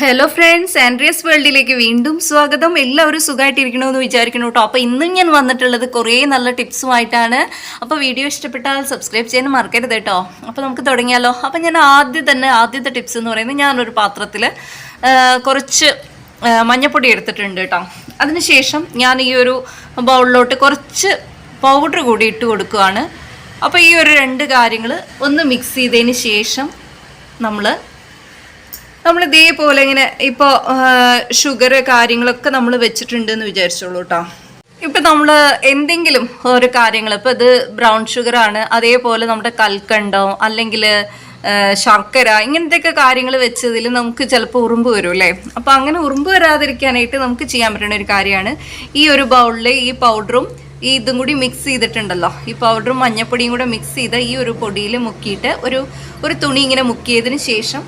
Hello friends Andreas വേൾഡിലേക്ക് വീണ്ടും സ്വാഗതം. എല്ലാവരും സുഖമായിട്ടിരിക്കണമെന്ന് വിചാരിക്കുന്നു കേട്ടോ. അപ്പോൾ ഇന്നും ഞാൻ വന്നിട്ടുള്ളത് കുറേ നല്ല ടിപ്സുമായിട്ടാണ്. അപ്പോൾ വീഡിയോ ഇഷ്ടപ്പെട്ടാൽ സബ്സ്ക്രൈബ് ചെയ്യാൻ മറക്കരുത് കേട്ടോ. അപ്പോൾ നമുക്ക് തുടങ്ങിയാലോ. അപ്പോൾ ഞാൻ ആദ്യം തന്നെ ആദ്യത്തെ ടിപ്സ് എന്ന് പറയുന്നത് ഞാനൊരു പാത്രത്തിൽ കുറച്ച് മഞ്ഞപ്പൊടി എടുത്തിട്ടുണ്ട് കേട്ടോ. അതിനുശേഷം ഞാൻ ഈ ഒരു ബൗളിലോട്ട് കുറച്ച് പൗഡർ കൂടി ഇട്ട് കൊടുക്കുകയാണ് അപ്പോൾ ഈ ഒരു രണ്ട് കാര്യങ്ങൾ ഒന്ന് മിക്സ് ചെയ്തതിന് ശേഷം നമ്മൾ നമ്മൾ ഇതേപോലെ ഇങ്ങനെ ഇപ്പോൾ ഷുഗർ കാര്യങ്ങളൊക്കെ നമ്മൾ വെച്ചിട്ടുണ്ട് എന്ന് വിചാരിച്ചോളൂ കേട്ടോ ഇപ്പം നമ്മൾ എന്തെങ്കിലും ഓരോ കാര്യങ്ങൾ ഇപ്പം ഇത് ബ്രൗൺ ഷുഗർ ആണ് അതേപോലെ നമ്മുടെ കൽക്കണ്ടോ അല്ലെങ്കിൽ ശർക്കര ഇങ്ങനത്തെയൊക്കെ കാര്യങ്ങൾ വെച്ചതിൽ നമുക്ക് ചിലപ്പോൾ ഉറുമ്പ് വരും അല്ലേ? അപ്പോൾ അങ്ങനെ ഉറുമ്പ് വരാതിരിക്കാനായിട്ട് നമുക്ക് ചെയ്യാൻ പറ്റുന്ന ഒരു കാര്യമാണ് ഈ ഒരു ബൗളിൽ ഈ പൗഡറും ഈ ഇതും കൂടി മിക്സ് ചെയ്തിട്ടുണ്ടല്ലോ. ഈ പൗഡറും മഞ്ഞപ്പൊടിയും കൂടെ മിക്സ് ചെയ്ത ഈ ഒരു പൊടിയിൽ മുക്കിയിട്ട് ഒരു ഒരു തുണി ഇങ്ങനെ മുക്കിയതിന് ശേഷം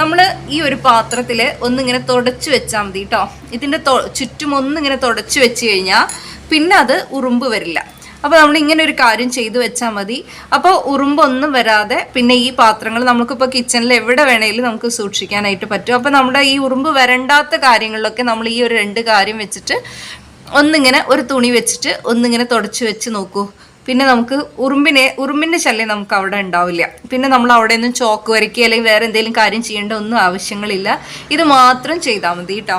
നമ്മൾ ഈ ഒരു പാത്രത്തിൽ ഒന്നിങ്ങനെ തുടച്ച് വെച്ചാൽ മതി കേട്ടോ ഇതിന്റെ ചുറ്റും ഒന്നിങ്ങനെ തുടച്ച് വെച്ച് കഴിഞ്ഞാൽ പിന്നെ അത് ഉറുമ്പ് വരില്ല. അപ്പോൾ നമ്മൾ ഇങ്ങനെ ഒരു കാര്യം ചെയ്തു വെച്ചാൽ മതി. അപ്പോൾ ഉറുമ്പൊന്നും വരാതെ പിന്നെ ഈ പാത്രങ്ങൾ നമുക്കിപ്പോൾ കിച്ചണിൽ എവിടെ വേണേലും നമുക്ക് സൂക്ഷിക്കാനായിട്ട് പറ്റും. അപ്പോൾ നമ്മുടെ ഈ ഉറുമ്പ് വരണ്ടാത്ത കാര്യങ്ങളിലൊക്കെ നമ്മൾ ഈ ഒരു രണ്ട് കാര്യം വെച്ചിട്ട് ഒന്നിങ്ങനെ ഒരു തുണി വെച്ചിട്ട് ഒന്നിങ്ങനെ തുടച്ച് വെച്ച് നോക്കൂ. പിന്നെ നമുക്ക് ഉറുമ്പിനെ ഉറുമ്പിന്റെ ശല്യം നമുക്ക് അവിടെ ഉണ്ടാവില്ല. പിന്നെ നമ്മൾ അവിടെ നിന്നും ചോക്ക് വരയ്ക്കുക അല്ലെങ്കിൽ വേറെ എന്തെങ്കിലും കാര്യം ചെയ്യേണ്ട ഒന്നും ആവശ്യങ്ങളില്ല. ഇത് മാത്രം ചെയ്താൽ മതി കേട്ടോ.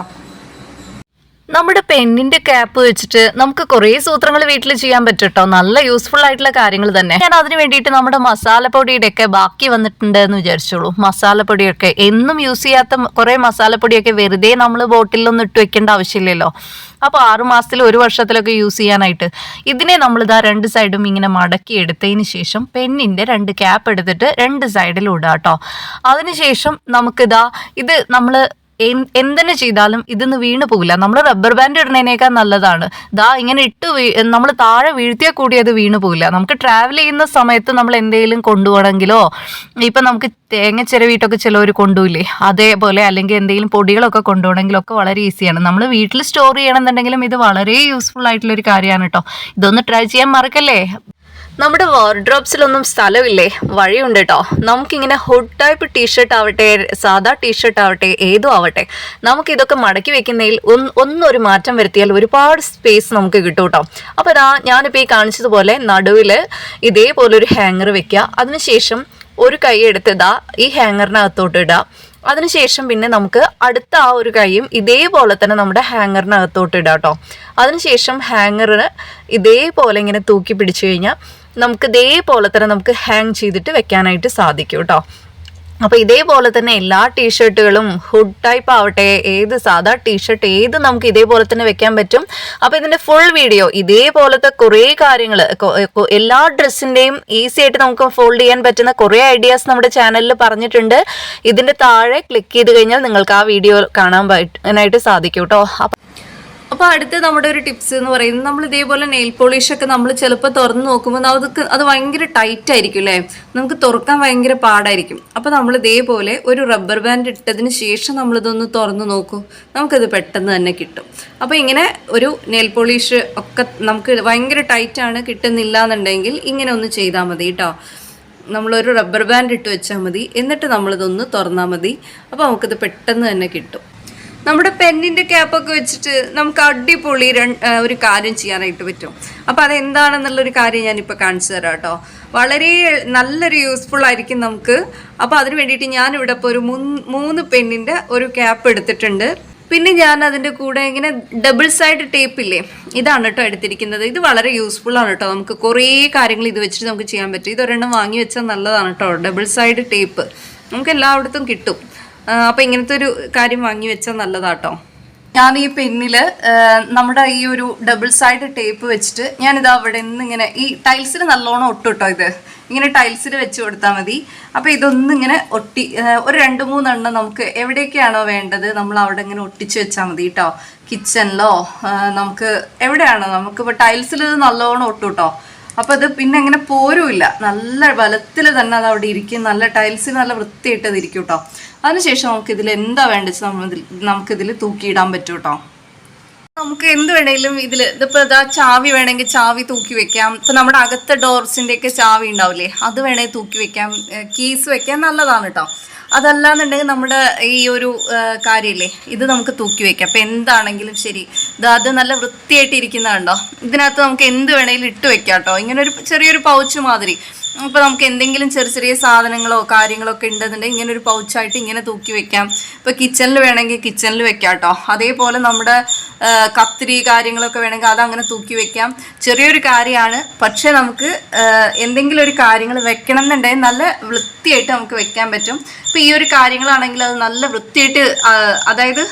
നമ്മുടെ പെണ്ണിന്റെ ക്യാപ്പ് വെച്ചിട്ട് നമുക്ക് കുറേ സൂത്രങ്ങൾ വീട്ടിൽ ചെയ്യാൻ പറ്റും നല്ല യൂസ്ഫുൾ ആയിട്ടുള്ള കാര്യങ്ങൾ തന്നെ. ഞാൻ അതിന് വേണ്ടിയിട്ട് നമ്മുടെ മസാലപ്പൊടിയുടെ ഒക്കെ ബാക്കി വന്നിട്ടുണ്ട് എന്ന് വിചാരിച്ചോളൂ. മസാലപ്പൊടിയൊക്കെ എന്നും യൂസ് ചെയ്യാത്ത കുറേ മസാലപ്പൊടിയൊക്കെ വെറുതെ നമ്മൾ ബോട്ടിലൊന്നും ഇട്ട് വെക്കേണ്ട ആവശ്യമില്ലല്ലോ. അപ്പോൾ ആറു മാസത്തിൽ ഒരു വർഷത്തിലൊക്കെ യൂസ് ചെയ്യാനായിട്ട്. ഇതിനെ നമ്മൾ ഇതാ രണ്ട് സൈഡും ഇങ്ങനെ മടക്കി എടുത്തതിന് ശേഷം പെണ്ണിന്റെ രണ്ട് ക്യാപ്പ് എടുത്തിട്ട് രണ്ട് സൈഡിൽ ഇടുക കേട്ടോ അതിനുശേഷം നമുക്കിതാ ഇത് നമ്മൾ എന്തെന്നെ ചെയ്താലും ഇതിന്ന് വീണ് പോകില്ല. നമ്മൾ റബ്ബർ ബാൻഡ് ഇടുന്നതിനേക്കാൾ നല്ലതാണ്. ദാ ഇങ്ങനെ ഇട്ട് നമ്മൾ താഴെ വീഴ്ത്തിയാൽ കൂടി അത് വീണ് പോകില്ല. നമുക്ക് ട്രാവൽ ചെയ്യുന്ന സമയത്ത് നമ്മൾ എന്തെങ്കിലും കൊണ്ടുപോകണമെങ്കിലോ ഇപ്പം നമുക്ക് തേങ്ങ ചിരവിയിട്ടൊക്കെ ചിലവർ കൊണ്ടുപോയില്ലേ അതേപോലെ അല്ലെങ്കിൽ എന്തെങ്കിലും പൊടികളൊക്കെ കൊണ്ടുപോകണമെങ്കിലും ഒക്കെ വളരെ ഈസിയാണ്. നമ്മൾ വീട്ടിൽ സ്റ്റോർ ചെയ്യണമെന്നുണ്ടെങ്കിലും ഇത് വളരെ യൂസ്ഫുൾ ആയിട്ടുള്ള ഒരു കാര്യമാണ് കേട്ടോ ഇതൊന്ന് ട്രൈ ചെയ്യാൻ മറക്കല്ലേ? നമ്മുടെ വാർഡ്രോബ്സിലൊന്നും സ്ഥലമില്ലേ? വഴിയുണ്ട് കേട്ടോ നമുക്കിങ്ങനെ ഹുഡ് ടൈപ്പ് ടീഷർട്ട് ആവട്ടെ സാധാ ടീഷർട്ട് ആവട്ടെ ഏതും ആവട്ടെ നമുക്ക് ഇതൊക്കെ മടക്കി വെക്കുന്നതിൽ ഒന്ന് ഒന്നൊരു മാറ്റം വരുത്തിയാൽ ഒരുപാട് സ്പേസ് നമുക്ക് കിട്ടും കേട്ടോ അപ്പോൾ ഇതാ ഞാനിപ്പോൾ ഈ കാണിച്ചതുപോലെ നടുവിൽ ഇതേപോലെ ഒരു ഹാങ്ങർ വെക്കുക അതിനുശേഷം ഒരു കൈ എടുത്ത് ഇതാ ഈ ഹാങ്ങറിനകത്തോട്ട് ഇടുക അതിനുശേഷം പിന്നെ നമുക്ക് അടുത്ത ആ ഒരു കൈയും ഇതേപോലെ തന്നെ നമ്മുടെ ഹാങ്ങറിനകത്തോട്ട് ഇടാം കേട്ടോ. അതിനുശേഷം ഹാങ്ങറിന് ഇതേപോലെ ഇങ്ങനെ തൂക്കി പിടിച്ചു കഴിഞ്ഞാൽ നമുക്ക് ഇതേപോലെ തന്നെ നമുക്ക് ഹാങ് ചെയ്തിട്ട് വെക്കാനായിട്ട് സാധിക്കും കേട്ടോ. അപ്പോൾ ഇതേപോലെ തന്നെ എല്ലാ ടീഷർട്ടുകളും ഹുഡ് ടൈപ്പ് ആവട്ടെ ഏത് സാധാ ടീഷർട്ട് ഏത് നമുക്ക് ഇതേപോലെ തന്നെ വെക്കാൻ പറ്റും. അപ്പോൾ ഇതിന്റെ ഫുൾ വീഡിയോ ഇതേപോലത്തെ കുറേ കാര്യങ്ങൾ എല്ലാ ഡ്രസ്സിന്റെയും ഈസി ആയിട്ട് നമുക്ക് ഫോൾഡ് ചെയ്യാൻ പറ്റുന്ന കുറേ ഐഡിയാസ് നമ്മുടെ ചാനലിൽ പറഞ്ഞിട്ടുണ്ട്. ഇതിന്റെ താഴെ ക്ലിക്ക് ചെയ്ത് കഴിഞ്ഞാൽ നിങ്ങൾക്ക് ആ വീഡിയോ കാണാൻ പറ്റാനായിട്ട് സാധിക്കും കേട്ടോ അപ്പോൾ അടുത്ത നമ്മുടെ ഒരു ടിപ്സ് എന്ന് പറയുന്നത് നമ്മൾ ഇതേപോലെ നെയിൽ പോളിഷ് ഒക്കെ നമ്മൾ ചിലപ്പോൾ തുറന്ന് നോക്കുമ്പോൾ നമുക്ക് അത് ഭയങ്കര ടൈറ്റ് ആയിരിക്കും അല്ലേ നമുക്ക് തുറക്കാൻ ഭയങ്കര പാടായിരിക്കും. അപ്പോൾ നമ്മൾ ഇതേപോലെ ഒരു റബ്ബർ ബാൻഡ് ഇട്ടതിന് ശേഷം നമ്മളിതൊന്ന് തുറന്ന് നോക്കൂ. നമുക്കത് പെട്ടെന്ന് തന്നെ കിട്ടും. അപ്പോൾ ഇങ്ങനെ ഒരു നെയിൽ പോളിഷ് ഒക്കെ നമുക്ക് ഭയങ്കര ആണ് കിട്ടുന്നില്ല എന്നുണ്ടെങ്കിൽ ഇങ്ങനെ ഒന്ന് ചെയ്താൽ മതി കേട്ടോ നമ്മളൊരു റബ്ബർ ബാൻഡ് ഇട്ട് വെച്ചാൽ മതി. എന്നിട്ട് നമ്മളിതൊന്ന് തുറന്നാൽ മതി. അപ്പോൾ നമുക്കിത് പെട്ടെന്ന് തന്നെ കിട്ടും. നമ്മുടെ പെന്നിന്റെ ക്യാപ്പൊക്കെ വെച്ചിട്ട് നമുക്ക് അടിപൊളി ഒരു കാര്യം ചെയ്യാനായിട്ട് പറ്റും. അപ്പോൾ അതെന്താണെന്നുള്ളൊരു കാര്യം ഞാനിപ്പോൾ കാണിച്ചു തരാം കേട്ടോ. വളരെ നല്ലൊരു യൂസ്ഫുൾ ആയിരിക്കും നമുക്ക്. അപ്പോൾ അതിന് വേണ്ടിയിട്ട് ഞാനിവിടെ ഇപ്പോൾ ഒരു മൂന്ന് മൂന്ന് ഒരു ക്യാപ്പ് എടുത്തിട്ടുണ്ട്. പിന്നെ ഞാൻ അതിന്റെ കൂടെ ഇങ്ങനെ ഡബിൾ സൈഡ് ടേപ്പ് ഇല്ലേ? ഇതാണ് കേട്ടോ എടുത്തിരിക്കുന്നത്. ഇത് വളരെ യൂസ്ഫുൾ ആണ് കേട്ടോ. നമുക്ക് കുറേ കാര്യങ്ങൾ ഇത് വെച്ചിട്ട് നമുക്ക് ചെയ്യാൻ പറ്റും. ഇതൊരെണ്ണം വാങ്ങി വെച്ചാൽ നല്ലതാണ് കേട്ടോ. ഡബിൾ സൈഡ് ടേപ്പ് നമുക്ക് എല്ലായിടത്തും കിട്ടും. അപ്പോൾ ഇങ്ങനത്തെ ഒരു കാര്യം വാങ്ങി വെച്ചാൽ നല്ലതാട്ടോ. ഞാൻ ഈ പെന്നിൽ നമ്മുടെ ഈ ഒരു ഡബിൾ സൈഡ് ടേപ്പ് വെച്ചിട്ട് ഞാനിത് അവിടെ നിന്ന് ഇങ്ങനെ ഈ ടൈൽസിൽ നല്ലോണം ഒട്ടും കേട്ടോ ഇത്. ഇങ്ങനെ ടൈൽസിൽ വെച്ച് കൊടുത്താൽ മതി. അപ്പോൾ ഇതൊന്നും ഇങ്ങനെ ഒട്ടി ഒരു രണ്ട് മൂന്നെണ്ണം നമുക്ക് എവിടെയൊക്കെയാണോ വേണ്ടത് നമ്മൾ അവിടെ ഇങ്ങനെ ഒട്ടിച്ച് വെച്ചാൽ മതി കേട്ടോ കിച്ചണിലോ നമുക്ക് എവിടെയാണോ? നമുക്കിപ്പോൾ ടൈൽസിൽ നല്ലോണം ഒട്ടും കേട്ടോ അപ്പോൾ അത് പിന്നെ അങ്ങനെ പോരുമില്ല. നല്ല ബലത്തിൽ തന്നെ അത് അവിടെ ഇരിക്കും. നല്ല ടൈൽസ് നല്ല വൃത്തിയിട്ടത് ഇരിക്കും കേട്ടോ അതിനുശേഷം നമുക്ക് ഇതിൽ എന്താ വേണ്ടത് നമുക്കിതിൽ തൂക്കിയിടാൻ പറ്റും കേട്ടോ നമുക്ക് എന്ത് വേണേലും ഇതിൽ ഇതിപ്പോൾ ഇതാ ചാവി വേണമെങ്കിൽ ചാവി തൂക്കി വെക്കാം. ഇപ്പം നമ്മുടെ അകത്തെ ഡോർസിന്റെ ഒക്കെ ചാവി ഉണ്ടാവില്ലേ അത് വേണേ തൂക്കി വെക്കാം. കീസ് വെക്കാൻ നല്ലതാണ് കേട്ടോ അതല്ലാന്നുണ്ടെങ്കിൽ നമ്മുടെ ഈ ഒരു കാര്യമില്ലേ ഇത് നമുക്ക് തൂക്കി വെക്കാം. അപ്പം എന്താണെങ്കിലും ശരി. ഇത് അത് നല്ല വൃത്തിയായിട്ട് ഇരിക്കുന്നതുണ്ടോ ഇതിനകത്ത് നമുക്ക് എന്ത് വേണമെങ്കിലും ഇട്ട് വെക്കാം കേട്ടോ ഇങ്ങനെ ഒരു ചെറിയൊരു പൗച്ച് മാതിരി. അപ്പോൾ നമുക്ക് എന്തെങ്കിലും ചെറിയ ചെറിയ സാധനങ്ങളോ കാര്യങ്ങളോ ഒക്കെ ഉണ്ടെന്നുണ്ടെങ്കിൽ ഇങ്ങനെ ഒരു പൗച്ചായിട്ട് ഇങ്ങനെ തൂക്കി വെക്കാം. ഇപ്പോൾ കിച്ചണിൽ വേണമെങ്കിൽ കിച്ചണിൽ വെക്കാം കേട്ടോ അതേപോലെ നമ്മുടെ കത്തിരി കാര്യങ്ങളൊക്കെ വേണമെങ്കിൽ അതങ്ങനെ തൂക്കി വെക്കാം. ചെറിയൊരു കാര്യമാണ്. പക്ഷേ നമുക്ക് എന്തെങ്കിലും ഒരു കാര്യങ്ങൾ വെക്കണം എന്നുണ്ടെങ്കിൽ നല്ല വൃത്തിയായിട്ട് നമുക്ക് വെക്കാൻ പറ്റും. ഇപ്പോൾ ഈ ഒരു കാര്യങ്ങളാണെങ്കിൽ അത് നല്ല വൃത്തിയായിട്ട് അതായത്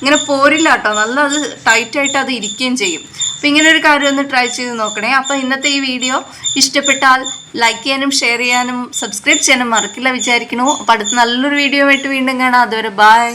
ഇങ്ങനെ പോരില്ല കേട്ടോ നല്ല അത് ടൈറ്റായിട്ട് അത് ഇരിക്കുകയും ചെയ്യും. അപ്പോൾ ഇങ്ങനെ ഒരു കാര്യം ഒന്ന് ട്രൈ ചെയ്ത് നോക്കണേ. അപ്പോൾ ഇന്നത്തെ ഈ വീഡിയോ ഇഷ്ടപ്പെട്ടാൽ ലൈക്ക് ചെയ്യാനും ഷെയർ ചെയ്യാനും സബ്സ്ക്രൈബ് ചെയ്യാനും മറക്കില്ല വിചാരിക്കണു അപ്പോൾ അടുത്ത നല്ലൊരു വീഡിയോ ആയിട്ട് വീണ്ടും കാണാം. അതുവരെ ബൈ